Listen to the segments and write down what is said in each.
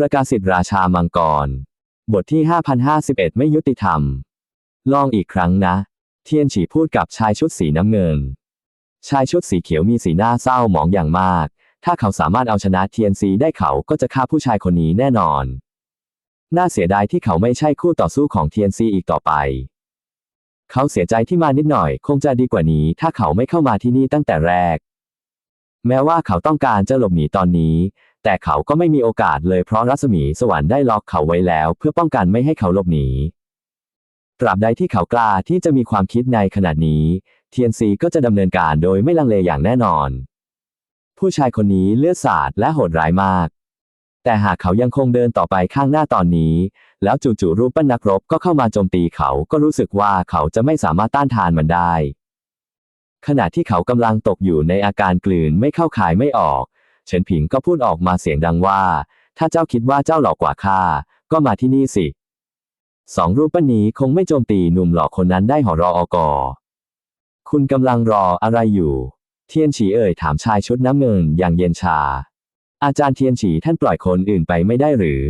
ประกาศสิทธิราชามังกร บทที่ 5051 ไม่ยุติธรรม ลองอีกครั้งนะ เทียนฉีพูดกับชายชุดสีน้ำเงิน ชายชุดสีเขียวมีสีหน้าเศร้าหมองอย่างมาก ถ้าเขาสามารถเอาชนะเทียนซีได้เขาก็จะฆ่าผู้ชายคนนี้แน่นอน น่าเสียดายที่เขาไม่ใช่คู่ต่อสู้ของเทียนซีอีกต่อไป เขาเสียใจที่มานิดหน่อย คงจะดีกว่านี้ ถ้าเขาไม่เข้ามาที่นี่ตั้งแต่แรก แม้ว่าเขาต้องการจะหลบหนีตอนนี้ แต่เขาก็ไม่มีโอกาสเลยเพราะรัศมีสวรรค์ได้ล็อกเขาไว้แล้ว เพื่อป้องกันไม่ให้เขาหลบหนี ตราบใดที่เขากล้าที่จะมีความคิดในขนาดนี้ เทียนซีก็จะดำเนินการโดยไม่ลังเลอย่างแน่นอน ผู้ชายคนนี้เลือดสาดและโหดร้ายมาก แต่หากเขายังคงเดินต่อไปข้างหน้าตอนนี้ แล้วจู่ๆรูปปั้นนักรบก็เข้ามาโจมตีเขาก็รู้สึกว่าเขาจะไม่สามารถต้านทานมันได้ ขณะที่เขากำลังตกอยู่ในอาการกลืนไม่เข้าขายไม่ออก เฉินผิงก็พูดออกมาเสียงดังว่า ถ้าเจ้าคิดว่าเจ้าหลอกกว่าข้า ก็มาที่นี่สิ สองรูปปั้นนี้คงไม่โจมตีหนุ่มหล่อคนนั้นได้หอรออกอคุณกำลังรออะไรอยู่ เทียนฉีเอ่ยถามชายชุดน้ำเงินอย่างเย็นชา อาจารย์เทียนฉีท่านปล่อยคนอื่นไปไม่ได้หรือ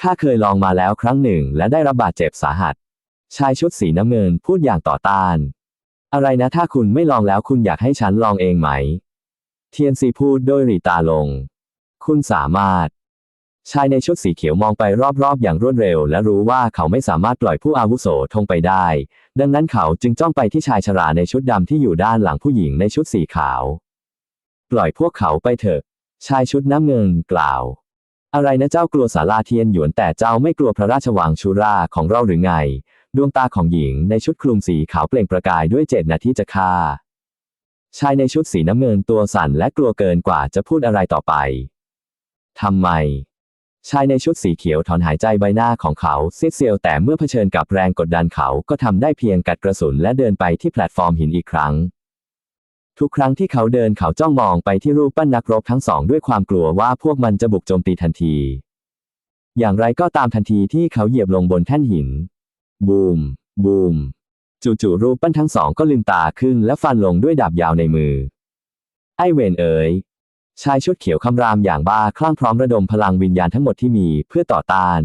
ข้าเคยลองมาแล้วครั้งหนึ่งและได้รับบาดเจ็บสาหัส ชายชุดสีน้ำเงินพูดอย่างต่อต้าน อะไรนะถ้าคุณไม่ลองแล้วคุณอยากให้ฉันลองเองไหม เทียนซีพูดโดยหรีตาลง คุณสามารถ ชายในชุดสีเขียวมองไปรอบๆ อย่างรวดเร็ว และรู้ว่าเขาไม่สามารถปล่อยผู้อาวุโสทงไปได้ ดังนั้นเขาจึงจ้องไปที่ชายชราในชุดดำที่อยู่ด้านหลังผู้หญิงในชุดสีขาว ปล่อยพวกเขาไปเถอะ ชายชุดน้ำเงินกล่าว อะไรนะเจ้ากลัวสาลาเทียนหยวนแต่เจ้าไม่กลัวพระราชวังชูราของเราหรือไง ดวงตาของหญิงในชุดคลุมสีขาวเปล่งประกายด้วยเจตนาที่จะฆ่า ชายในชุดสีน้ำเงินตัวสั่นและกลัวเกินกว่าจะพูดอะไรต่อไป ทำไม ชายในชุดสีเขียวถอนหายใจใบหน้าของเขาซีดเซียวแต่เมื่อเผชิญกับแรงกดดันเขาก็ทำได้เพียงกัดกระสุนและเดินไปที่แพลตฟอร์มหินอีกครั้ง ทุกครั้งที่เขาเดินเขาจ้องมองไปที่รูปปั้นนักรบทั้งสองด้วยความกลัวว่าพวกมันจะบุกโจมตีทันที อย่างไรก็ตามทันทีที่เขาเหยียบลงบนแท่นหิน บูม บูม จู่ๆรูปปั้นทั้งสองก็ลืมตาขึ้นและฟันลงด้วยดาบยาวในมือ ไอเวนเอ๋ยชายชุดเขียวคำรามอย่างบ้าคลั่งพร้อมระดมพลังวิญญาณทั้งหมดที่มีเพื่อต่อต้าน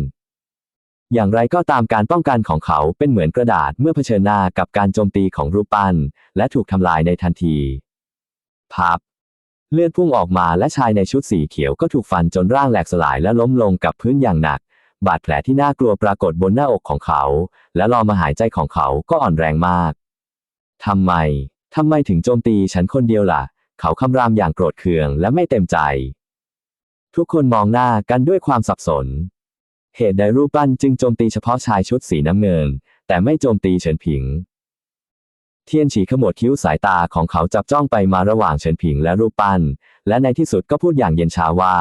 อย่างไรก็ตามการป้องกันของเขาเป็นเหมือนกระดาษเมื่อเผชิญหน้ากับการโจมตีของรูปปั้น และถูกทำลายในทันที พับ เลือดพุ่งออกมาและชายในชุดสีเขียวก็ถูกฟันจนร่างแหลกสลายและล้มลงกับพื้นอย่างหนัก บาดแผลที่น่ากลัวปรากฏบนหน้าอกของเขา และรอมาหายใจของเขาก็อ่อนแรงมาก ทำไม ทำไมถึงโจมตีฉันคนเดียวล่ะ เขาคำรามอย่างโกรธเคืองและไม่เต็มใจ ทุกคนมองหน้ากันด้วยความสับสน เหตุใดรูปปั้นจึงโจมตีเฉพาะชายชุดสีน้ำเงิน แต่ไม่โจมตีเฉินผิง เทียนฉีขมวดคิ้วสายตาของเขาจับจ้องไปมาระหว่างเฉินผิงและรูปปั้น และในที่สุดก็พูดอย่างเย็นชาว่า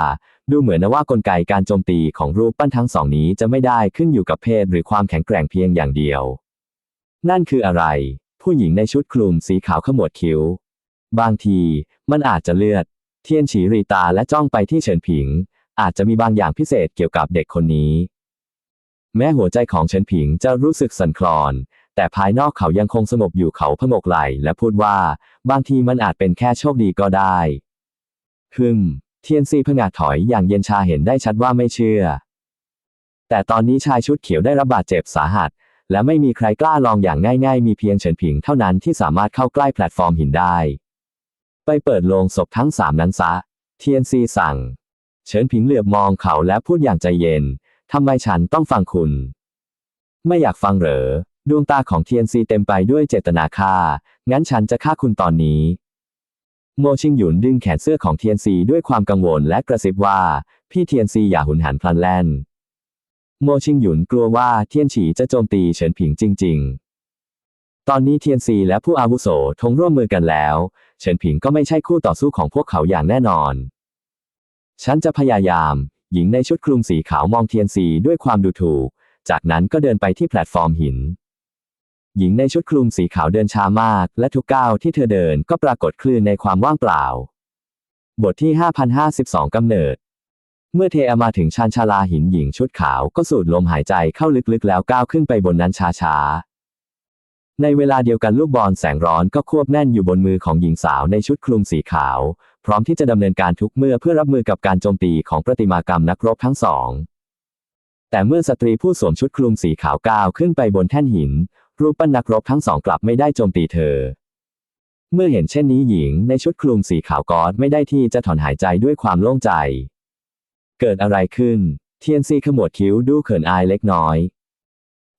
ดูเหมือนนะว่ากลไกการโจมตีของรูปปั้นทั้งสองนี้จะไม่ได้ขึ้นอยู่กับเพศหรือความแข็งแกร่งเพียงอย่างเดียว นั่นคืออะไร ผู้หญิงในชุดคลุมสีขาวขมวดคิ้ว บางทีมันอาจจะเลือด เทียนฉีรีตาและจ้องไปที่เฉินผิง อาจจะมีบางอย่างพิเศษเกี่ยวกับเด็กคนนี้ แม้หัวใจของเฉินผิงจะรู้สึกสั่นคลอน แต่ภายนอกเขายังคงสงบอยู่เขาพงกไหลและพูดว่า บางทีมันอาจเป็นแค่โชคดีก็ได้ ฮึม เทียนซีผงาดถอยอย่างเย็นชาเห็นได้ชัดว่าไม่เชื่อ แต่ตอนนี้ชายชุดเขียวได้รับบาดเจ็บสาหัส และไม่มีใครกล้าลองอย่างง่ายๆ มีเพียงเฉินผิงเท่านั้นที่สามารถเข้าใกล้แพลตฟอร์มหินได้ ไปเปิดโลงศพทั้งสามนั้นซะ เทียนซีสั่ง เฉินผิงเหลือบมองเขาและพูดอย่างใจเย็น ทำไมฉันต้องฟังคุณ ไม่อยากฟังเหรอ ดวงตาของเทียนซีเต็มไปด้วยเจตนาฆ่า งั้นฉันจะฆ่าคุณตอนนี้ โมชิงหยุนดึงแขนเสื้อของเทียนซีด้วยความกังวลและกระซิบว่า พี่เทียนซีอย่าหุนหันพลันแล่น โมชิงหยุนกลัวว่าเทียนฉีจะโจมตีเฉินผิงจริง ๆ ตอนนี้เทียนซีและผู้อาวุโสทงร่วมมือกันแล้ว เฉินผิงก็ไม่ใช่คู่ต่อสู้ของพวกเขาอย่างแน่นอน ฉันจะพยายาม หญิงในชุดคลุมสีขาวมองเทียนซีด้วยความดูถูก จากนั้นก็เดินไปที่แพลตฟอร์มหิน หญิงในชุดคลุมสีขาวเดินช้ามาก และทุกก้าวที่เธอเดินก็ปรากฏคลื่นในความว่างเปล่า บทที่ 5052 กำเนิด เมื่อเทอามาถึงชานชาลาหินหญิงชุดขาวก็สูดลมหายใจเข้าลึกๆ แล้วก้าวขึ้นไปบนนั้นช้าๆ ในเวลาเดียวกันลูกบอลแสงร้อนก็ควบแน่นอยู่บนมือของหญิงสาวในชุดคลุมสีขาว พร้อมที่จะดำเนินการทุกเมื่อเพื่อรับมือกับการโจมตีของประติมากรรมนักรบทั้งสองแต่เมื่อสตรีผู้สวมชุดคลุมสีขาวก้าวขึ้นไปบนแท่นหิน รูปปั้นนักรบทั้งสองกลับไม่ได้โจมตีเธอ เมื่อเห็นเช่นนี้หญิงในชุดคลุมสีขาวกอดไม่ได้ที่จะถอนหายใจด้วยความโล่งใจ เกิดอะไรขึ้น เทียนซีขมวดคิ้วดูเขินอายเล็กน้อย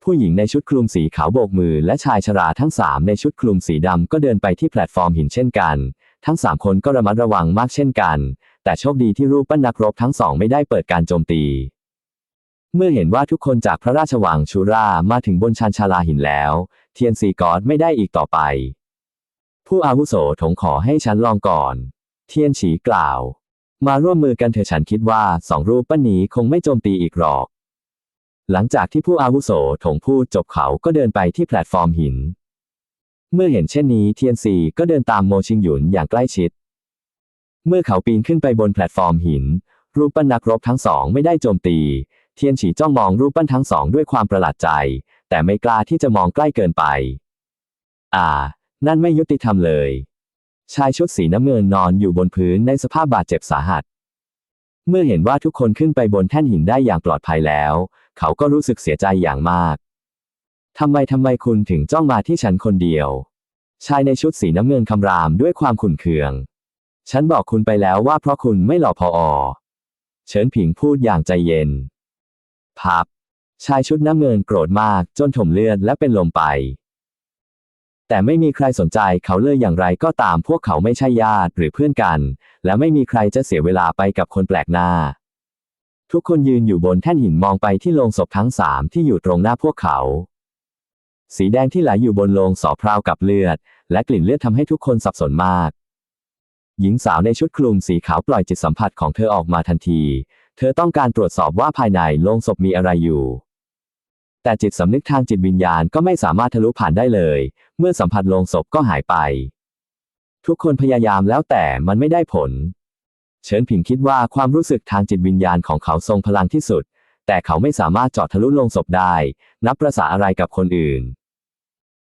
ผู้หญิงในชุดคลุมสีขาวโบกมือและชายชราทั้งสามในชุดคลุมสีดำก็เดินไปที่แพลตฟอร์มหินเช่นกัน ทั้งสามคนก็ระมัดระวังมากเช่นกัน แต่โชคดีที่รูปปั้นนักรบทั้งสองไม่ได้เปิดการโจมตี เมื่อเห็นว่าทุกคนจากพระราชวังชูรามาถึงบนชานชาลาหินแล้ว เทียนซีกอดไม่ได้อีกต่อไป ผู้อาวุโสถงขอให้ฉันลองก่อน เทียนฉีกล่าว มาร่วมมือกันเถอะฉันคิดว่าสองรูปปั้นนี้คงไม่โจมตีอีกหรอก หลังจากที่ผู้อาวุโสถงพูดจบเขาก็เดินไปที่แพลตฟอร์มหิน เมื่อเห็นเช่นนี้เทียนซีก็เดินตามโมชิงหยุนอย่างใกล้ชิด เมื่อเขาปีนขึ้นไปบนแพลตฟอร์มหิน รูปปั้นนักรบทั้งสองไม่ได้โจมตี ทียนฉีจ้องมองรูปปั้นทั้งสองด้วยความประหลาดใจ แต่ไม่กล้าที่จะมองใกล้เกินไป อ่า นั่นไม่ยุติธรรมเลย ชายชุดสีน้ำเงินนอนอยู่บนพื้นในสภาพบาดเจ็บสาหัส เมื่อเห็นว่าทุกคนขึ้นไปบนแท่นหินได้อย่างปลอดภัยแล้ว เขาก็รู้สึกเสียใจอย่างมากทำไมทำไมคุณถึงจ้องมาที่ฉันคนเดียว ชายในชุดสีน้ำเงินคำรามด้วยความขุ่นเคือง ฉันบอกคุณไปแล้วว่าเพราะคุณไม่หล่อพออเฉินผิงพูดอย่างใจเย็น พับ ชายชุดน้ำเงินโกรธมากจนถมเลือดและเป็นลมไป แต่ไม่มีใครสนใจเขาเลยอย่างไรก็ตามพวกเขาไม่ใช่ญาติหรือเพื่อนกัน และไม่มีใครจะเสียเวลาไปกับคนแปลกหน้า ทุกคนยืนอยู่บนแท่นหินมองไปที่โลงศพทั้งสามที่อยู่ตรงหน้าพวกเขา สีแดงที่ไหลอยู่บนโลงสอพราวกับเลือด และกลิ่นเลือดทำให้ทุกคนสับสนมากหญิงสาวในชุดคลุมสีขาวปล่อยจิตสัมผัสของเธอออกมาทันที เธอต้องการตรวจสอบว่าภายในโลงศพมีอะไรอยู่ แต่จิตสำนึกทางจิตวิญญาณก็ไม่สามารถทะลุผ่านได้เลย เมื่อสัมผัสโลงศพก็หายไป ทุกคนพยายามแล้วแต่มันไม่ได้ผล เฉินผิงคิดว่าความรู้สึกทางจิตวิญญาณของเขาทรงพลังที่สุด แต่เขาไม่สามารถเจาะทะลุโลงศพได้ นับประษาอะไรกับคนอื่น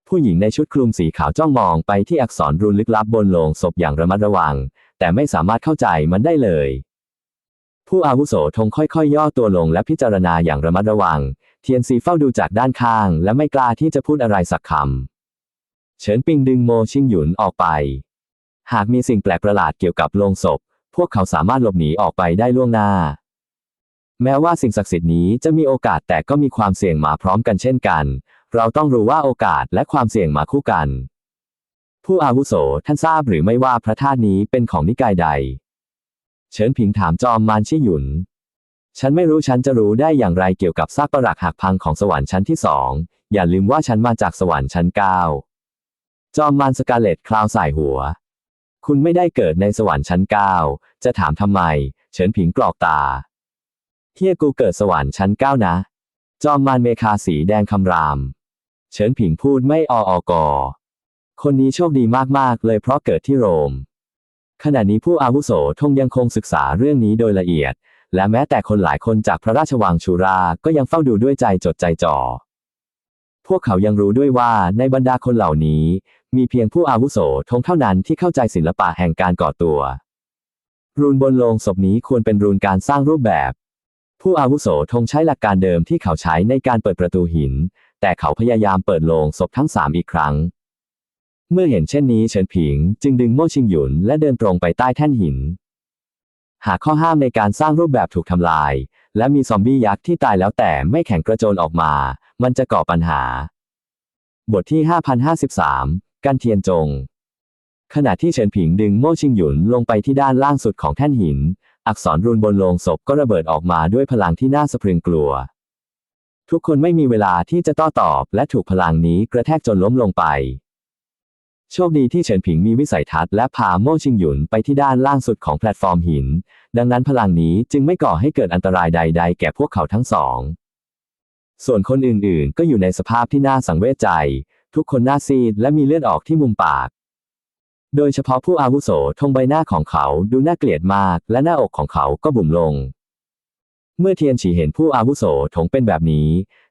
ผู้หญิงในชุดคลุมสีขาวจ้องมองไปที่อักษรรูนลึกลับบนโลงศพอย่างระมัดระวัง แต่ไม่สามารถเข้าใจมันได้เลย ผู้อาวุโสธงค่อยๆ ย่อตัวลงและพิจารณาอย่างระมัดระวัง เทียนซีเฝ้าดูจากด้านข้าง และไม่กล้าที่จะพูดอะไรสักคำ เฉินปิงดึงโมชิงหยุนออกไป หากมีสิ่งแปลกประหลาดเกี่ยวกับโลงศพ พวกเขาสามารถหลบหนีออกไปได้ล่วงหน้า แม้ว่าสิ่งศักดิ์สิทธิ์นี้จะมีโอกาสแต่ก็มีความเสี่ยงมาพร้อมกันเช่นกัน เราต้องรู้ว่าโอกาสและความเสี่ยงมาคู่กัน ผู้อาวุโสท่านทราบหรือไม่ว่าพระธาตุนี้เป็นของนิกายใด เฉินผิงถามจอมมารชิหยุน ฉันไม่รู้ฉันจะรู้ได้อย่างไรเกี่ยวกับซากปรักหักพังของสวรรค์ชั้นที่สอง อย่าลืมว่าฉันมาจากสวรรค์ชั้นเก้า จอมมารสกาเลตคลาวสายหัว คุณไม่ได้เกิดในสวรรค์ชั้นเก้า จะถามทำไม เฉินผิงกรอกตา เฮียกูเกิดสวรรค์ชั้นเก้านะ จอมมารเมคาสีแดงคำราม เฉินผิงพูดไม่อออกอคนนี้โชคดีมากๆเลยเพราะเกิดที่โรม ขณะนี้ผู้อาวุโสทงยังคงศึกษาเรื่องนี้โดยละเอียด และแม้แต่คนหลายคนจากพระราชวังชูราก็ยังเฝ้าดูด้วยใจจดใจจ่อ พวกเขายังรู้ด้วยว่าในบรรดาคนเหล่านี้ มีเพียงผู้อาวุโสทงเท่านั้นที่เข้าใจศิลปะแห่งการก่อตัว รูนบนโลงศพนี้ควรเป็นรูนการสร้างรูปแบบ ผู้อาวุโสทงใช้หลักการเดิมที่เขาใช้ในการเปิดประตูหิน แต่เขาพยายามเปิดโลงศพทั้งสามอีกครั้ง เมื่อเห็นเช่นนี้เฉินผิง จึงดึงโม่ชิงหยุนและเดินตรงไปใต้แท่นหิน หากข้อห้ามในการสร้างรูปแบบถูกทำลาย และมีซอมบี้ยักษ์ที่ตายแล้วแต่ไม่แข็งกระโจนออกมา มันจะก่อปัญหา บทที่ 5053 กันเทียนจง ขณะที่เฉินผิงดึงโม่ชิงหยุนลงไปที่ด้านล่างสุดของแท่นหิน อักษรรูนบนโลงศพก็ระเบิดออกมาด้วยพลังที่น่าสะพรึงกลัว ทุกคนไม่มีเวลาที่จะโต้อตอบ และถูกพลังนี้กระแทกจนล้มลงไป โชคดีที่เฉินผิงมีวิสัยทัศน์และพาโม่ชิงหยุนไปที่ด้านล่างสุดของแพลตฟอร์มหิน ดังนั้นพลังนี้จึงไม่ก่อให้เกิดอันตรายใด ๆ แก่พวกเขาทั้งสอง ส่วนคนอื่นๆ ก็อยู่ในสภาพที่น่าสังเวชใจ ทุกคนหน้าซีดและมีเลือดออกที่มุมปาก โดยเฉพาะผู้อาวุโสทงใบหน้าของเขาดูน่าเกลียดมาก และหน้าอกของเขาก็บุ๋มลง เมื่อเทียนฉีเห็นผู้อาวุโสถงเป็นแบบนี้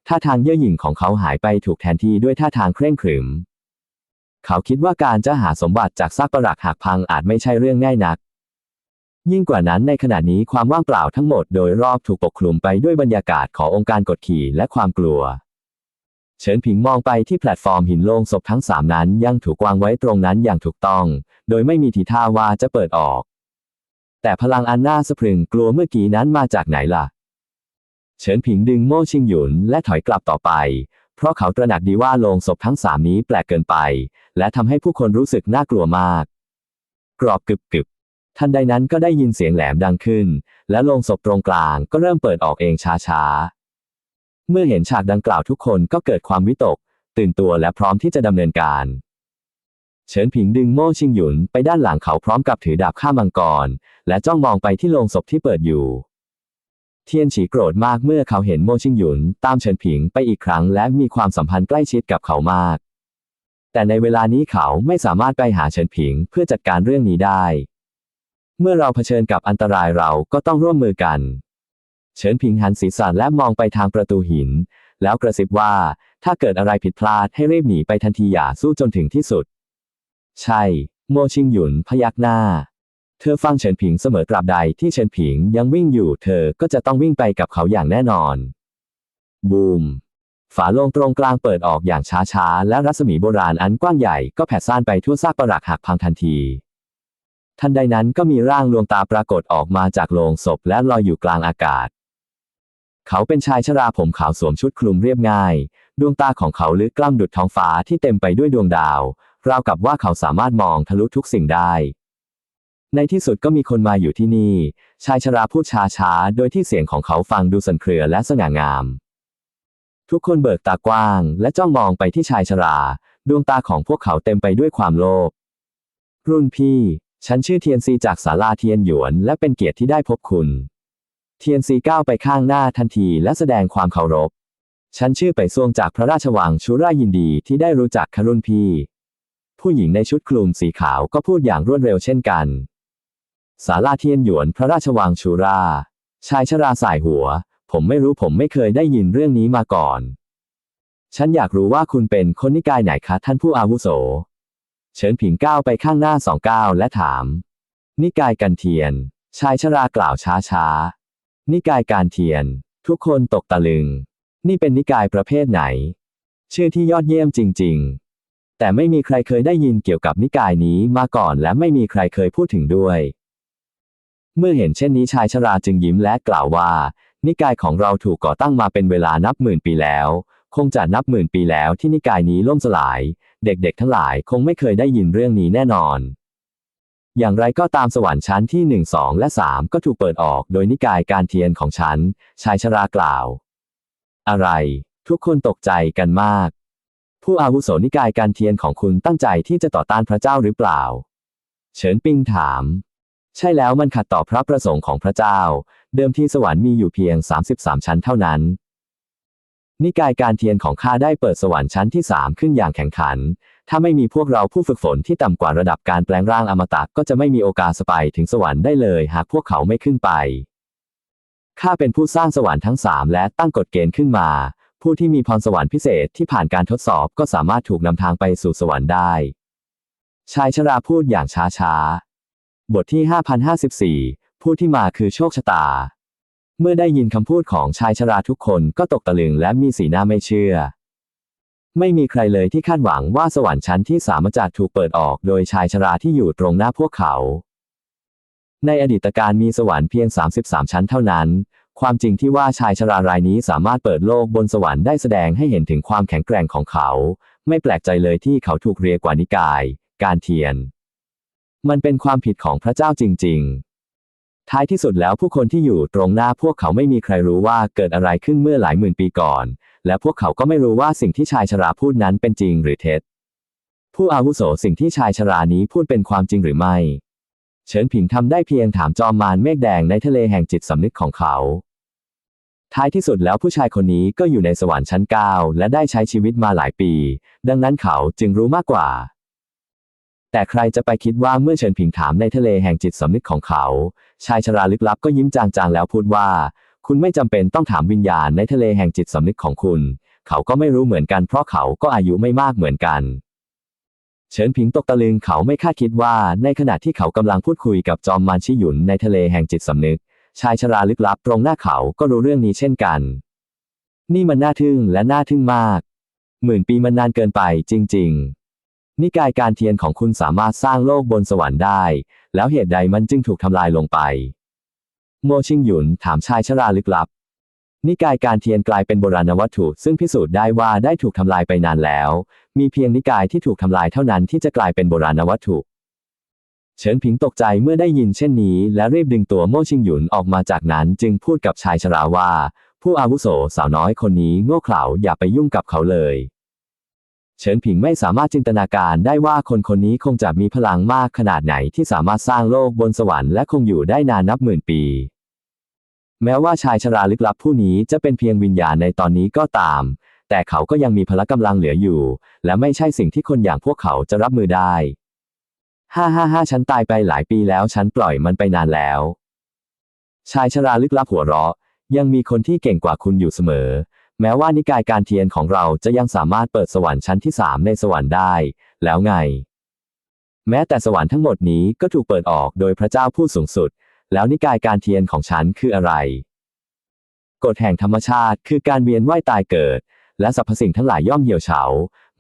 ท่าทางเย่อหยิ่งของเขาหายไปถูกแทนที่ด้วยท่าทางเคร่งขรึม เขาคิดว่าการจะหาสมบัติจากซากปรักหักพังอาจไม่ใช่เรื่องง่ายนัก ยิ่งกว่านั้นในขณะนี้ความว่างเปล่าทั้งหมดโดยรอบถูกปกคลุมไปด้วยบรรยากาศขององค์การกดขี่และความกลัว เฉินผิงมองไปที่แพลตฟอร์มหินโล่งศพทั้งสามนั้นยังถูกวางไว้ตรงนั้นอย่างถูกต้อง โดยไม่มีทีท่าว่าจะเปิดออก แต่พลังอันน่าสะพรึงกลัวเมื่อกี้นั้นมาจากไหนล่ะเฉินผิงดึงโม่ชิงหยุนและถอยกลับต่อไป เพราะเขาตระหนักดีว่าโลงศพทั้งสามนี้แปลกเกินไป และทำให้ผู้คนรู้สึกน่ากลัวมาก กรอบกึบกึบทันใดนั้นก็ได้ยินเสียงแหลมดังขึ้น และโลงศพตรงกลางก็เริ่มเปิดออกเองช้าๆ เมื่อเห็นฉากดังกล่าวทุกคนก็เกิดความวิตก ตื่นตัวและพร้อมที่จะดำเนินการ เฉินผิงดึงโม่ชิงหยุนไปด้านหลังเขาพร้อมกับถือดาบข้ามังกร และจ้องมองไปที่โลงศพที่เปิดอยู่ เทียนฉีโกรธมากเมื่อเขาเห็นโมชิงหยุน ตามเฉินผิงไปอีกครั้งและมีความสัมพันธ์ใกล้ชิดกับเขามาก แต่ในเวลานี้เขาไม่สามารถไปหาเฉินผิงเพื่อจัดการเรื่องนี้ได้ เมื่อเราเผชิญกับอันตรายเราก็ต้องร่วมมือกัน เฉินผิงหันศีรษะและมองไปทางประตูหิน แล้วกระซิบว่า ถ้าเกิดอะไรผิดพลาดให้รีบหนีไปทันทีอย่าสู้จนถึงที่สุด ใช่ โมชิงหยุนพยักหน้า เธอฟังเฉินผิงเสมอตราบใดที่เฉินผิงยังวิ่งอยู่ เธอก็จะต้องวิ่งไปกับเขาอย่างแน่นอน บูม ฝาโลงตรงกลางเปิดออกอย่างช้าๆ และรัศมีโบราณอันกว้างใหญ่ก็แผ่ซ่านไปทั่วซากปรักหักพังทันที ทันใดนั้นก็มีร่างลวงตาปรากฏออกมาจากโลงศพและลอยอยู่กลางอากาศ เขาเป็นชายชราผมขาวสวมชุดคลุมเรียบง่าย ดวงตาของเขาลึกกล้ำดุดท้องฟ้าที่เต็มไปด้วยดวงดาว ราวกับว่าเขาสามารถมองทะลุทุกสิ่งได้ ในที่สุดก็มีคนมาอยู่ที่นี่ ชายชราพูดช้าๆ โดยที่เสียงของเขาฟังดูสันเครือและสง่างาม ทุกคนเบิกตากว้าง และจ้องมองไปที่ชายชรา ดวงตาของพวกเขาเต็มไปด้วยความโลภ รุ่นพี่ ฉันชื่อเทียนซีจากศาลาเทียนหยวน และเป็นเกียรติที่ได้พบคุณ เทียนซีก้าวไปข้างหน้าทันทีและแสดงความเคารพ ฉันชื่อไปซวงจากพระราชวังชูรายินดีที่ได้รู้จักครุ่นพี่ ผู้หญิงในชุดคลุมสีขาวก็พูดอย่างรวดเร็วเช่นกัน ศาลาเทียนหยวนพระราชวังชูรา ชายชราสายหัว ผมไม่รู้ผมไม่เคยได้ยินเรื่องนี้มาก่อน ฉันอยากรู้ว่าคุณเป็นคนนิกายไหนคะท่านผู้อาวุโส เฉินผิงก้าวไปข้างหน้าสองก้าวและถาม นิกายกันเทียน ชายชรากล่าวช้าช้านิกายการเทียน ทุกคนตกตะลึง นี่เป็นนิกายประเภทไหน ชื่อที่ยอดเยี่ยมจริง ๆ แต่ไม่มีใครเคยได้ยินเกี่ยวกับนิกายนี้มาก่อนและไม่มีใครเคยพูดถึงด้วย เมื่อเห็นเช่นนี้ชายชราจึงยิ้มและกล่าวว่า นิกายของเราถูกก่อตั้งมาเป็นเวลานับหมื่นปีแล้ว คงจะนับหมื่นปีแล้วที่นิกายนี้ล่มสลาย เด็กๆทั้งหลายคงไม่เคยได้ยินเรื่องนี้แน่นอน อย่างไรก็ตามสวรรค์ชั้นที่หนึ่งสองและสามก็ถูกเปิดออกโดยนิกายการเทียนของฉันชายชรากล่าว อะไร ทุกคนตกใจกันมาก ผู้อาวุโสนิกายการเทียนของคุณตั้งใจที่จะต่อต้านพระเจ้าหรือเปล่า เฉินปิงถาม ใช่แล้วมันขัดต่อพระประสงค์ของพระเจ้า เดิมที่สวรรค์มีอยู่เพียง 33 ชั้นเท่านั้น นิกายการเทียนของข้าได้เปิดสวรรค์ชั้นที่สามขึ้นอย่างแข่งขัน ถ้าไม่มีพวกเราผู้ฝึกฝนที่ต่ำกว่าระดับการแปลงร่างอมตะก็จะไม่มีโอกาสไปถึงสวรรค์ได้เลย หากพวกเขาไม่ขึ้นไป ข้าเป็นผู้สร้างสวรรค์ทั้งสามและตั้งกฎเกณฑ์ขึ้นมา ผู้ที่มีพรสวรรค์พิเศษที่ผ่านการทดสอบก็สามารถถูกนำทางไปสู่สวรรค์ได้ ชายชราพูดอย่างช้าๆ บทที่ 5054 ผู้ที่มาคือโชคชะตา เมื่อได้ยินคำพูดของชายชราทุกคนก็ตกตะลึงและมีสีหน้าไม่เชื่อ ไม่มีใครเลยที่คาดหวังว่าสวรรค์ชั้นที่สามจะถูกเปิดออกโดยชายชราที่อยู่ตรงหน้าพวกเขา ในอดีตการมีสวรรค์เพียง 33 ชั้นเท่านั้น ความจริงที่ว่าชายชรารายนี้สามารถเปิดโลกบนสวรรค์ได้แสดงให้เห็นถึงความแข็งแกร่งของเขา ไม่แปลกใจเลยที่เขาถูกเรียกว่านิกาย การเทียน มันเป็นความผิดของพระเจ้าจริง ๆ ท้ายที่สุดแล้วผู้คนที่อยู่ตรงหน้าพวกเขาไม่มีใครรู้ว่าเกิดอะไรขึ้นเมื่อหลายหมื่นปีก่อน และพวกเขาก็ไม่รู้ว่าสิ่งที่ชายชราพูดนั้นเป็นจริงหรือเท็จ ผู้อาวุโสสิ่งที่ชายชรานี้พูดเป็นความจริงหรือไม่ เฉินผิงทำได้เพียงถามจอมมารเมฆแดงในทะเลแห่งจิตสำนึกของเขาท้ายที่สุดแล้วผู้ชายคนนี้ก็อยู่ในสวรรค์ชั้นเก้าและได้ใช้ชีวิตมาหลายปี ดังนั้นเขาจึงรู้มากกว่า แต่ใครจะไปคิดว่าเมื่อเฉินผิงถามในทะเลแห่งจิตสำนึกของเขา ชายชราลึกลับก็ยิ้มจางๆแล้วพูดว่า คุณไม่จำเป็นต้องถามวิญญาณในทะเลแห่งจิตสำนึกของคุณ เขาก็ไม่รู้เหมือนกันเพราะเขาก็อายุไม่มากเหมือนกันเฉินผิงตกตะลึงเขาไม่คาดคิดว่า ในขณะที่เขากำลังพูดคุยกับจอมมารชิหยุนในทะเลแห่งจิตสำนึก ชายชราลึกลับตรงหน้าเขาก็รู้เรื่องนี้เช่นกัน นี่มันน่าทึ่งและน่าทึ่งมาก หมื่นปีมันนานเกินไปจริง ๆ นิกายการเทียนของคุณสามารถสร้างโลกบนสวรรค์ได้ แล้วเหตุใดมันจึงถูกทำลายลงไป โมชิงหยุนถามชายชราลึกลับ นิกายการเทียนกลายเป็นโบราณวัตถุ ซึ่งพิสูจน์ได้ว่าได้ถูกทำลายไปนานแล้ว มีเพียงนิกายที่ถูกทำลายเท่านั้นที่จะกลายเป็นโบราณวัตถุเฉินผิงตกใจเมื่อได้ยินเช่นนี้ และรีบดึงตัวโม่ชิงหยุนออกมาจากนั้นจึงพูดกับชายชราว่า ผู้อาวุโสสาวน้อยคนนี้โง่เขลาอย่าไปยุ่งกับเขาเลย เฉินผิงไม่สามารถจินตนาการได้ว่าคนคนนี้คงจะมีพลังมากขนาดไหนที่สามารถสร้างโลกบนสวรรค์และคงอยู่ได้นานนับหมื่นปี แม้ว่าชายชราลึกลับผู้นี้จะเป็นเพียงวิญญาณในตอนนี้ก็ตาม แต่เขาก็ยังมีพละกำลังเหลืออยู่ และไม่ใช่สิ่งที่คนอย่างพวกเขาจะรับมือได้ ฮ่าฮ่าฮ่าฉันตายไปหลายปีแล้วฉันปล่อยมันไปนานแล้ว ชายชราลึกลับหัวเราะ ยังมีคนที่เก่งกว่าคุณอยู่เสมอ แม้ว่านิกายการเทียนของเราจะยังสามารถเปิดสวรรค์ชั้นที่สามในสวรรค์ได้ แล้วไง แม้แต่สวรรค์ทั้งหมดนี้ก็ถูกเปิดออกโดยพระเจ้าผู้สูงสุด แล้วนิกายการเทียนของฉันคืออะไร กฎแห่งธรรมชาติคือการเวียนว่ายตายเกิด และสรรพสิ่งทั้งหลายย่อมเหี่ยวเฉา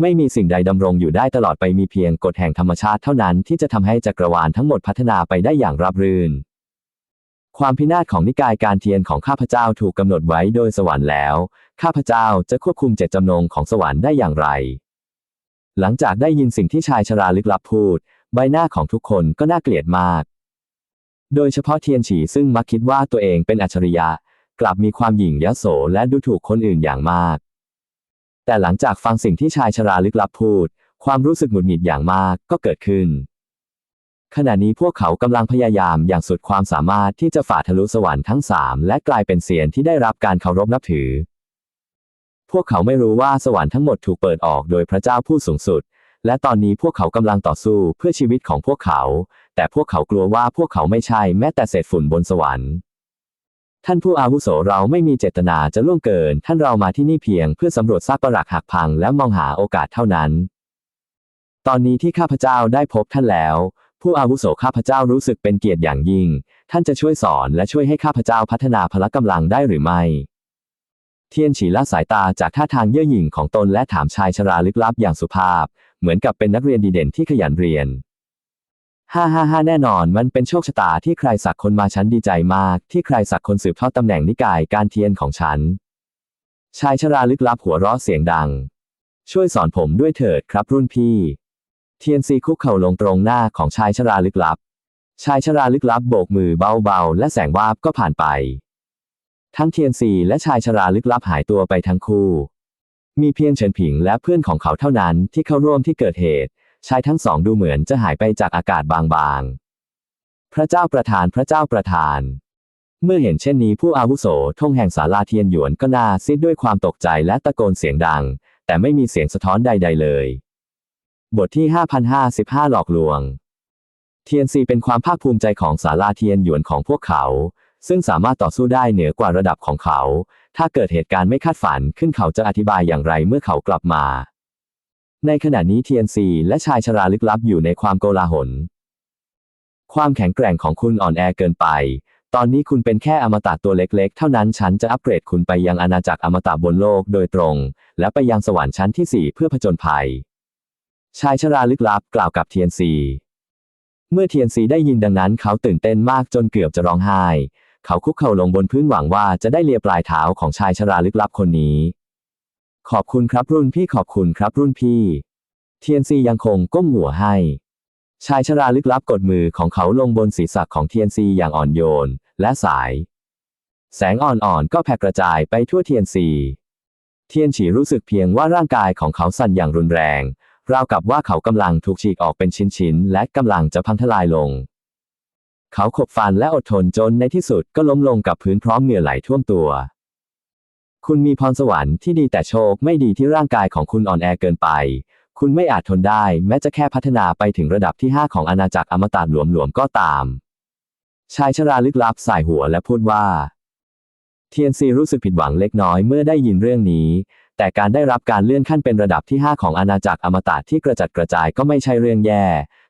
ไม่มีสิ่งใดดำรงอยู่ได้ตลอดไปมีเพียงกฎแห่งธรรมชาติเท่านั้นที่จะทำให้จักรวาลทั้งหมดพัฒนาไปได้อย่างราบรื่น ความพินาศของนิกายการเทียนของข้าพเจ้าถูกกำหนดไว้โดยสวรรค์แล้ว ข้าพเจ้าจะควบคุมเจตจำนงของสวรรค์ได้อย่างไร หลังจากได้ยินสิ่งที่ชายชราลึกลับพูด ใบหน้าของทุกคนก็น่าเกลียดมาก โดยเฉพาะเทียนฉีซึ่งมักคิดว่าตัวเองเป็นอัจฉริยะ กลับมีความหยิ่งยโสและดูถูกคนอื่นอย่างมาก แต่หลังจากฟังสิ่งที่ชายชราลึกลับพูด ความรู้สึกหงุดหงิดอย่างมากก็เกิดขึ้น ขณะนี้พวกเขากำลังพยายามอย่างสุดความสามารถที่จะฝ่าทะลุสวรรค์ทั้งสามและกลายเป็นเสียนที่ได้รับการเคารพนับถือ พวกเขาไม่รู้ว่าสวรรค์ทั้งหมดถูกเปิดออกโดยพระเจ้าผู้สูงสุด และตอนนี้พวกเขากำลังต่อสู้เพื่อชีวิตของพวกเขา แต่พวกเขากลัวว่าพวกเขาไม่ใช่แม้แต่เศษฝุ่นบนสวรรค์ท่านผู้อาวุโสเราไม่มีเจตนาจะล่วงเกิน ท่านเรามาที่นี่เพียงเพื่อสำรวจซากปรักหักพังและมองหาโอกาสเท่านั้น ตอนนี้ที่ข้าพเจ้าได้พบท่านแล้ว ผู้อาวุโสข้าพเจ้ารู้สึกเป็นเกียรติอย่างยิ่ง ท่านจะช่วยสอนและช่วยให้ข้าพเจ้าพัฒนาพละกำลังได้หรือไม่ เทียนฉีละสายตาจากท่าทางเย่อหยิ่งของตนและถามชายชราลึกลับอย่างสุภาพ เหมือนกับเป็นนักเรียนดีเด่นที่ขยันเรียนฮ่าฮ่าฮ่าแน่นอนมันเป็นโชคชะตาที่ใครสักคนมาฉันดีใจมาก ที่ใครสักคนสืบทอดตำแหน่งนิกายการเทียนของฉัน ชายชราลึกลับหัวเราะเสียงดัง ช่วยสอนผมด้วยเถิดครับรุ่นพี่ เทียนซีคุกเข่าลงตรงหน้าของชายชราลึกลับ ชายชราลึกลับโบกมือเบาๆ และแสงวาบก็ผ่านไป ทั้งเทียนซีและชายชราลึกลับหายตัวไปทั้งคู่ มีเพียงเฉินผิงและเพื่อนของเขาเท่านั้นที่เข้าร่วมที่เกิดเหตุ ชายทั้งสองดูเหมือนจะหายไปจากอากาศบางๆ พระเจ้าประธานพระเจ้าประธาน เมื่อเห็นเช่นนี้ผู้อาวุโสท่งแห่งศาลาเทียนหยวนก็น่าซิดด้วยความตกใจและตะโกนเสียงดัง แต่ไม่มีเสียงสะท้อนใด ๆ เลย บทที่ 5055 หลอกลวง เทียนซีเป็นความภาคภูมิใจของศาลาเทียนหยวนของพวกเขา ซึ่งสามารถต่อสู้ได้เหนือกว่าระดับของเขา ถ้าเกิดเหตุการณ์ไม่คาดฝันขึ้นเขาจะอธิบายอย่างไรเมื่อเขากลับมา ในขณะนี้เทียนซีและชายชราลึกลับอยู่ในความโกลาหล ความแข็งแกร่งของคุณอ่อนแอเกินไป ตอนนี้คุณเป็นแค่อมตะตัวเล็กๆ เท่านั้นฉันจะอัปเกรดคุณไปยังอาณาจักรอมตะบนโลกโดยตรง และไปยังสวรรค์ชั้นที่สี่เพื่อผจญภัย ชายชราลึกลับกล่าวกับเทียนซี เมื่อเทียนซีได้ยินดังนั้นเขาตื่นเต้นมากจนเกือบจะร้องไห้ เขาคุกเข่าลงบนพื้นหวังว่าจะได้เลียปลายเท้าของชายชราลึกลับคนนี้ ขอบคุณครับรุ่นพี่ขอบคุณครับรุ่นพี่ เทียนซียังคงก้มหัวให้ ชายชราลึกลับกดมือของเขาลงบนศีรษะของเทียนซีอย่างอ่อนโยน และสาย แสงอ่อนๆก็แผ่กระจายไปทั่วเทียนซีเทียนฉีรู้สึกเพียงว่าร่างกายของเขาสั่นอย่างรุนแรง ราวกับว่าเขากำลังถูกฉีกออกเป็นชิ้นๆ และกำลังจะพังทลายลง เขาขบฟันและอดทนจนในที่สุดก็ล้มลงกับพื้นพร้อมเหงื่อไหลท่วมตัว คุณมีพรสวรรค์ที่ดีแต่โชคไม่ดีที่ร่างกายของคุณอ่อนแอเกินไป คุณไม่อาจทนได้ แม้จะแค่พัฒนาไปถึงระดับที่ 5 ของอาณาจักรอมตะหลวมๆก็ตาม ชายชราลึกลับสายหัวและพูดว่า เทียนซีรู้สึกผิดหวังเล็กน้อยเมื่อได้ยินเรื่องนี้แต่การได้รับการเลื่อนขั้นเป็นระดับที่ 5 ของอาณาจักรอมตะที่กระจัดกระจายก็ไม่ใช่เรื่องแย่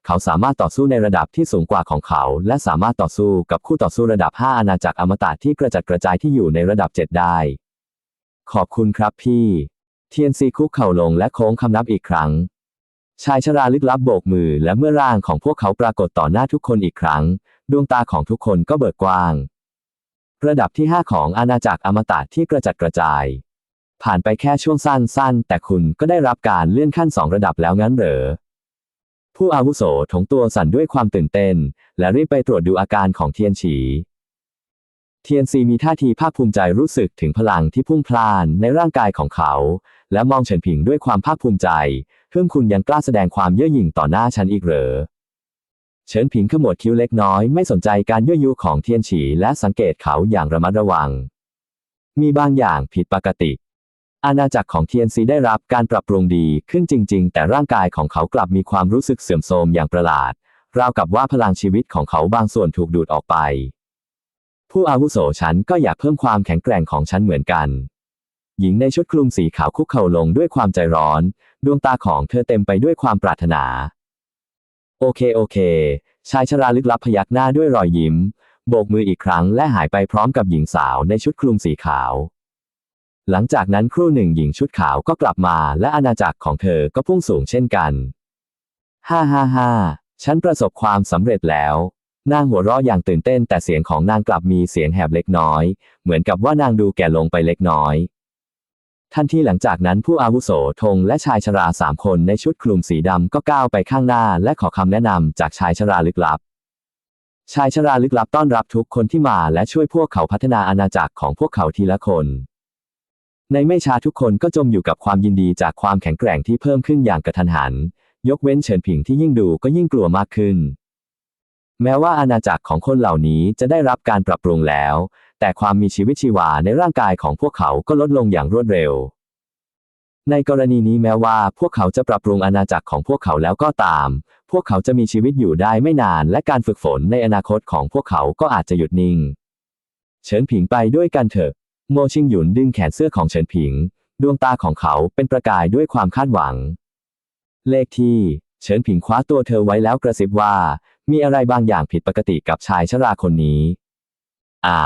เขาสามารถต่อสู้ในระดับที่สูงกว่าของเขา และสามารถต่อสู้กับคู่ต่อสู้ระดับ 5 อาณาจักรอมตะที่กระจัดกระจายที่อยู่ในระดับ 7 ได้ ขอบคุณครับพี่ เทียนซีคุกเข่าลงและโค้งคำนับอีกครั้ง ชายชราลึกลับโบกมือ และเมื่อร่างของพวกเขาปรากฏต่อหน้าทุกคนอีกครั้ง ดวงตาของทุกคนก็เบิกกว้าง ระดับที่ 5 ของอาณาจักรอมตะที่กระจัดกระจาย ผ่านไปแค่ช่วงสั้นๆ แต่คุณก็ได้รับการเลื่อนขั้นสองระดับแล้วงั้นเหรอ ผู้อาวุโสถงตัวสั่นด้วยความตื่นเต้น และรีบไปตรวจดูอาการของเทียนฉี เทียนซีมีท่าทีภาคภูมิใจรู้สึกถึงพลังที่พุ่งพล่านในร่างกายของเขา และมองเฉินผิงด้วยความภาคภูมิใจ เพิ่มคุณยังกล้าแสดงความเย่อหยิ่งต่อหน้าฉันอีกเหรอเฉินผิงขมวดคิ้วเล็กน้อย ไม่สนใจการยั่วยุของเทียนฉีและสังเกตเขาอย่างระมัดระวัง มีบางอย่างผิดปกติ อาณาจักรของเทียนซีได้รับการปรับปรุงดีขึ้นจริง ๆ แต่ร่างกายของเขากลับมีความรู้สึกเสื่อมโทรมอย่างประหลาด ราวกับว่าพลังชีวิตของเขาบางส่วนถูกดูดออกไป ผู้อาวุโสฉันก็อยากเพิ่มความแข็งแกร่งของฉันเหมือนกัน หญิงในชุดคลุมสีขาวคุกเข่าลงด้วยความใจร้อน ดวงตาของเธอเต็มไปด้วยความปรารถนา โอเคโอเค ชายชราลึกลับพยักหน้าด้วยรอยยิ้ม โบกมืออีกครั้งและหายไปพร้อมกับหญิงสาวในชุดคลุมสีขาว หลังจากนั้นครู่หนึ่งหญิงชุดขาวก็กลับมา และอาณาจักรของเธอก็พุ่งสูงเช่นกันฮ่าฮ่าฮ่าฉันประสบความสำเร็จแล้ว นางหัวเราะอย่างตื่นเต้น แต่เสียงของนางกลับมีเสียงแหบเล็กน้อย เหมือนกับว่านางดูแก่ลงไปเล็กน้อยทันทีหลังจากนั้นผู้อาวุโสธงและชายชราสามคนในชุดคลุมสีดำก็ก้าวไปข้างหน้า และขอคำแนะนำจากชายชราลึกลับ ชายชราลึกลับต้อนรับทุกคนที่มาและช่วยพวกเขาพัฒนาอาณาจักรของพวกเขาทีละคน ในไม่ช้าทุกคนก็จมอยู่กับความยินดีจากความแข็งแกร่งที่เพิ่มขึ้นอย่างกระทันหัน ยกเว้นเฉินผิงที่ยิ่งดูก็ยิ่งกลัวมากขึ้น แม้ว่าอาณาจักรของคนเหล่านี้จะได้รับการปรับปรุงแล้ว แต่ความมีชีวิตชีวาในร่างกายของพวกเขาก็ลดลงอย่างรวดเร็ว ในกรณีนี้แม้ว่าพวกเขาจะปรับปรุงอาณาจักรของพวกเขาแล้วก็ตาม พวกเขาจะมีชีวิตอยู่ได้ไม่นาน และการฝึกฝนในอนาคตของพวกเขาก็อาจจะหยุดนิ่ง เฉินผิงไปด้วยกันเถอะ โมชิงหยุนดึงแขนเสื้อของเฉินผิง ดวงตาของเขาเป็นประกายด้วยความคาดหวัง เลขที่ เฉินผิงคว้าตัวเธอไว้แล้วกระซิบว่า มีอะไรบางอย่างผิดปกติกับชายชราคนนี้ อ่า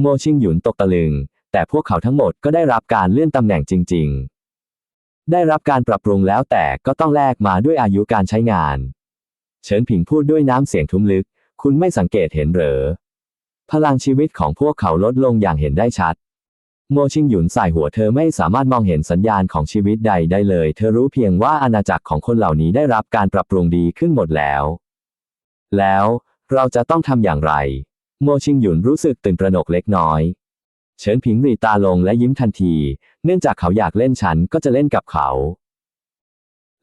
โมชิงหยุนตกตะลึง แต่พวกเขาทั้งหมดก็ได้รับการเลื่อนตำแหน่งจริง ๆ ได้รับการปรับปรุงแล้วแต่ก็ต้องแลกมาด้วยอายุการใช้งาน เฉินผิงพูดด้วยน้ำเสียงทุ้มลึก คุณไม่สังเกตเห็นเหรอ พลังชีวิตของพวกเขาลดลงอย่างเห็นได้ชัด โมชิงหยุนใส่หัวเธอไม่สามารถมองเห็นสัญญาณของชีวิตใดได้เลย เธอรู้เพียงว่าอาณาจักรของคนเหล่านี้ได้รับการปรับปรุงดีขึ้นหมดแล้ว แล้วเราจะต้องทำอย่างไร โมชิงหยุนรู้สึกตื่นตระหนกเล็กน้อย เฉินผิงรีตาลงและยิ้มทันที เนื่องจากเขาอยากเล่นฉันก็จะเล่นกับเขา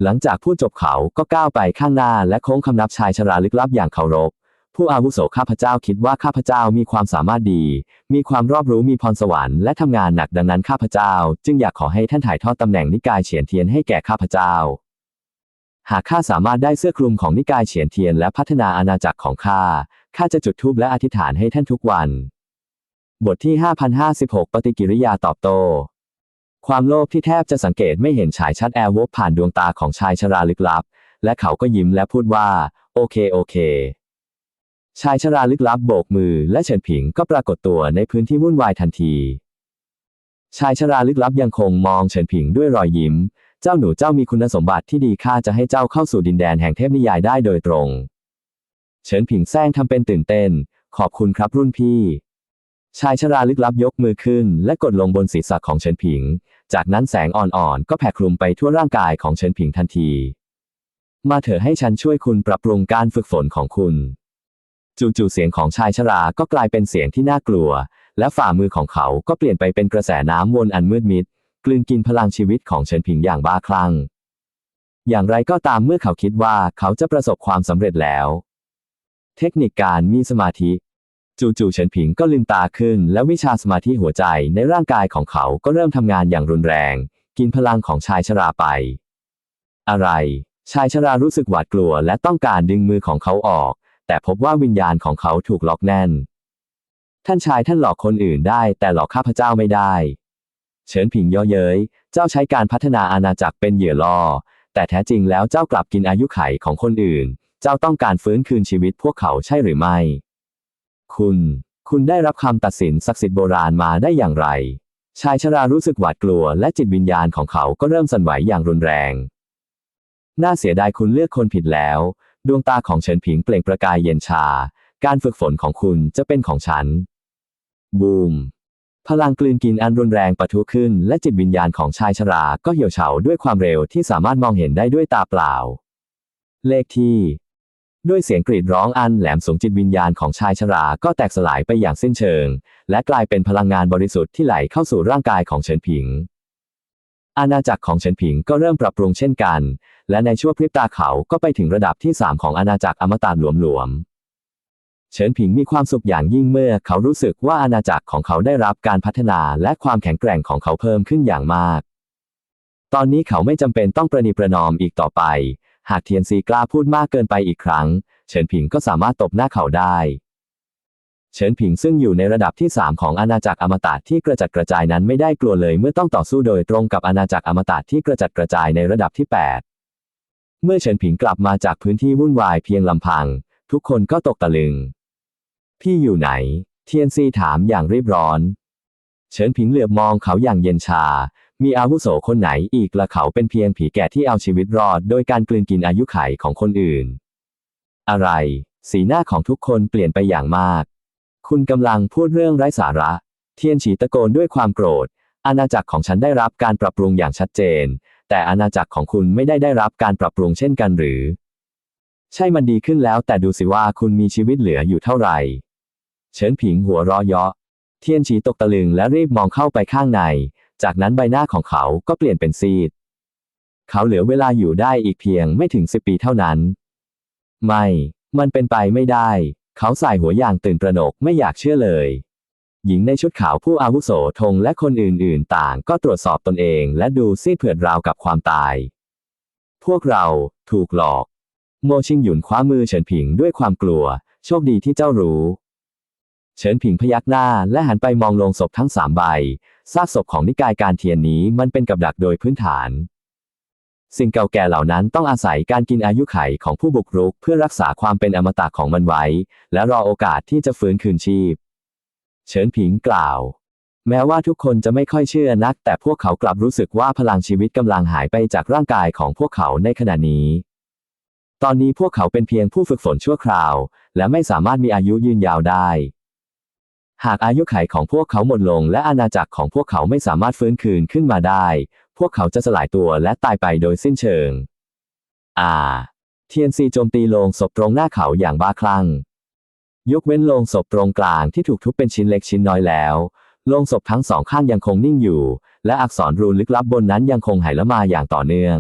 หลังจากพูดจบเขาก็ก้าวไปข้างหน้าและโค้งคำนับชายชราลึกลับอย่างเคารพ ผู้อาวุโสข้าพเจ้าคิดว่าข้าพเจ้ามีความสามารถดี มีความรอบรู้มีพรสวรรค์และทำงานหนักดังนั้นข้าพเจ้า จึงอยากขอให้ท่านถ่ายทอดตำแหน่งนิกายเฉียนเทียนให้แก่ข้าพเจ้า หากข้าสามารถได้เสื้อคลุมของนิกายเฉียนเทียนและพัฒนาอาณาจักรของข้า ข้าจะจุดธูปและอธิษฐานให้ท่านทุกวัน บทที่ 5056 ปฏิกิริยาตอบโต้ ความโลภที่แทบจะสังเกตไม่เห็นฉายชัดแอร์วบผ่านดวงตาของชายชราลึกลับ และเขาก็ยิ้มและพูดว่า โอเคโอเค ชายชราลึกลับโบกมือและเฉินผิงก็ปรากฏตัวในพื้นที่วุ่นวายทันที ชายชราลึกลับยังคงมองเฉินผิงด้วยรอยยิ้ม เจ้าหนูเจ้ามีคุณสมบัติที่ดีข้าจะให้เจ้าเข้าสู่ดินแดนแห่งเทพนิยายได้โดยตรง เฉินผิงแซงทำเป็นตื่นเต้น ขอบคุณครับรุ่นพี่ ชายชราลึกลับยกมือขึ้น และกดลงบนศีรษะของเฉินผิง จากนั้นแสงอ่อนๆก็แผ่คลุมไปทั่วร่างกายของเฉินผิงทันที มาเถอะให้ฉันช่วยคุณปรับปรุงการฝึกฝนของคุณ จู่ๆเสียงของชายชราก็กลายเป็นเสียงที่น่ากลัว และฝ่ามือของเขาก็เปลี่ยนไปเป็นกระแสน้ำวนอันมืดมิด กลืนกินพลังชีวิตของเฉินผิงอย่างบ้าคลั่ง อย่างไรก็ตามเมื่อเขาคิดว่าเขาจะประสบความสำเร็จแล้ว เทคนิคการมีสมาธิ จู่ๆเฉินผิงก็ลืมตาขึ้น และวิชาสมาธิหัวใจในร่างกายของเขาก็เริ่มทำงานอย่างรุนแรง กินพลังของชายชราไป อะไร ชายชรารู้สึกหวาดกลัวและต้องการดึงมือของเขาออก แต่พบว่าวิญญาณของเขาถูกล็อกแน่น ท่านชายท่านหลอกคนอื่นได้ แต่หลอกข้าพเจ้าไม่ได้ เฉินผิงย่อเย้ย เจ้าใช้การพัฒนาอาณาจักรเป็นเหยื่อล่อ แต่แท้จริงแล้วเจ้ากลับกินอายุไขของคนอื่น เจ้าต้องการฟื้นคืนชีวิตพวกเขาใช่หรือไม่ คุณ คุณได้รับคำตัดสินศักดิ์สิทธิ์โบราณมาได้อย่างไร ชายชรารู้สึกหวาดกลัว และจิตวิญญาณของเขาก็เริ่มสั่นไหวอย่างรุนแรง น่าเสียดายคุณเลือกคนผิดแล้ว ดวงตาของเฉินผิงเปล่งประกายเย็นชา การฝึกฝนของคุณจะเป็นของฉัน บูม พลังกลืนกินอันรุนแรงปะทุขึ้น และจิตวิญญาณของชายชราก็เหี่ยวเฉาด้วยความเร็วที่สามารถมองเห็นได้ด้วยตาเปล่า เลขที่ ด้วยเสียงกรีดร้องอันแหลมสูงจิตวิญญาณของชายชราก็แตกสลายไปอย่างสิ้นเชิง และกลายเป็นพลังงานบริสุทธิ์ที่ไหลเข้าสู่ร่างกายของเฉินผิง อาณาจักรของเฉินผิงก็เริ่มปรับปรุงเช่นกัน และในชั่วพริบตาเขาก็ไปถึงระดับที่ 3 ของอาณาจักรอมตะหลวมๆ เฉินผิงมีความสุขอย่างยิ่งเมื่อเขารู้สึกว่าอาณาจักรของเขาได้รับการพัฒนาและความแข็งแกร่งของเขาเพิ่มขึ้นอย่างมาก ตอนนี้เขาไม่จำเป็นต้องประนีประนอมอีกต่อไป หากเทียนซีกล้าพูดมากเกินไปอีกครั้ง เฉินผิงก็สามารถตบหน้าเขาได้ เฉินผิงซึ่งอยู่ในระดับที่ 3 ของอาณาจักรอมตะที่กระจัดกระจายนั้นไม่ได้กลัวเลยเมื่อต้องต่อสู้โดยตรงกับอาณาจักรอมตะที่กระจัดกระจายในระดับที่ 8 เมื่อเฉินผิงกลับมาจากพื้นที่วุ่นวายเพียงลำพัง ทุกคนก็ตกตะลึง พี่อยู่ไหน เทียนซีถามอย่างรีบร้อน เฉินผิงเหลือบมองเขาอย่างเย็นชา มีอาวุโสคนไหนอีกละเขาเป็นเพียงผีแก่ที่เอาชีวิตรอด โดยการกลืนกินอายุไขของคนอื่น อะไร สีหน้าของทุกคนเปลี่ยนไปอย่างมาก คุณกำลังพูดเรื่องไร้สาระ เทียนฉีตะโกนด้วยความโกรธ อาณาจักรของฉันได้รับการปรับปรุงอย่างชัดเจน แต่อาณาจักรของคุณไม่ได้ได้รับการปรับปรุงเช่นกันหรือ ใช่มันดีขึ้นแล้ว แต่ดูสิว่าคุณมีชีวิตเหลืออยู่เท่าไหร่ เฉินผิงหัวเรอเยาะ เทียนฉีตกตะลึงและรีบมองเข้าไปข้างใน จากนั้นใบหน้าของเขาก็เปลี่ยนเป็นซีด เขาเหลือเวลาอยู่ได้อีกเพียงไม่ถึงสิบปีเท่านั้น ไม่ มันเป็นไปไม่ได้ เขาใส่หัวอย่างตื่นตระหนกไม่อยากเชื่อเลย หญิงในชุดขาวผู้อาวุโสธงและคนอื่นๆ ต่างก็ตรวจสอบตนเองและดูซีดเผือดราวกับความตาย พวกเราถูกหลอก โมชิงหยุนคว้ามือเฉินผิงด้วยความกลัว โชคดีที่เจ้ารู้ เฉินผิงพยักหน้าและหันไปมองลงศพทั้งสามใบซากศพของนิกายการเทียนนี้มันเป็นกับดักโดยพื้นฐาน สิ่งเก่าแก่เหล่านั้นต้องอาศัยการกินอายุไขของผู้บุกรุก เพื่อรักษาความเป็นอมตะของมันไว้ และรอโอกาสที่จะฟื้นคืนชีพ เฉินผิงกล่าว แม้ว่าทุกคนจะไม่ค่อยเชื่อนัก แต่พวกเขากลับรู้สึกว่าพลังชีวิตกำลังหายไปจากร่างกายของพวกเขาในขณะนี้ ตอนนี้พวกเขาเป็นเพียงผู้ฝึกฝนชั่วคราว และไม่สามารถมีอายุยืนยาวได้หากอายุไขของพวกเขาหมดลงและอาณาจักรของพวกเขาไม่สามารถฟื้นคืนขึ้นมาได้ พวกเขาจะสลายตัวและตายไปโดยสิ้นเชิง อ่า เทียนซีโจมตีโลงศพตรงหน้าเขาอย่างบ้าคลั่ง ยกเว้นโลงศพตรงกลางที่ถูกทุบเป็นชิ้นเล็กชิ้นน้อยแล้ว โลงศพทั้งสองข้างยังคงนิ่งอยู่ และอักษรรูนลึกลับบนนั้นยังคงไหลละมาอย่างต่อเนื่อง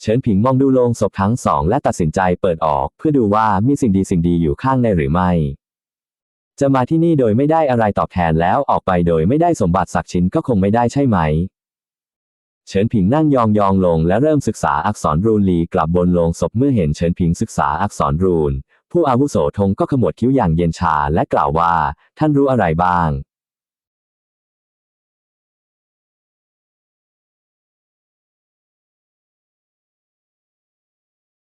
เฉินผิงมองดูโลงศพทั้งสองและตัดสินใจเปิดออกเพื่อดูว่ามีสิ่งดีสิ่งดีอยู่ข้างในหรือไม่จะมาที่นี่โดยไม่ได้อะไรตอบแทนแล้วออกไปโดยไม่ได้สมบัติสักชิ้นก็คงไม่ได้ใช่ไหม เฉินผิงนั่งยองยองลงและเริ่มศึกษาอักษรรูนลีกลับบนโลงศพเมื่อเห็นเฉินผิงศึกษาอักษรรูน ผู้อาวุโสธงก็ขมวดคิ้วอย่างเย็นชาและกล่าวว่า ท่านรู้อะไรบ้าง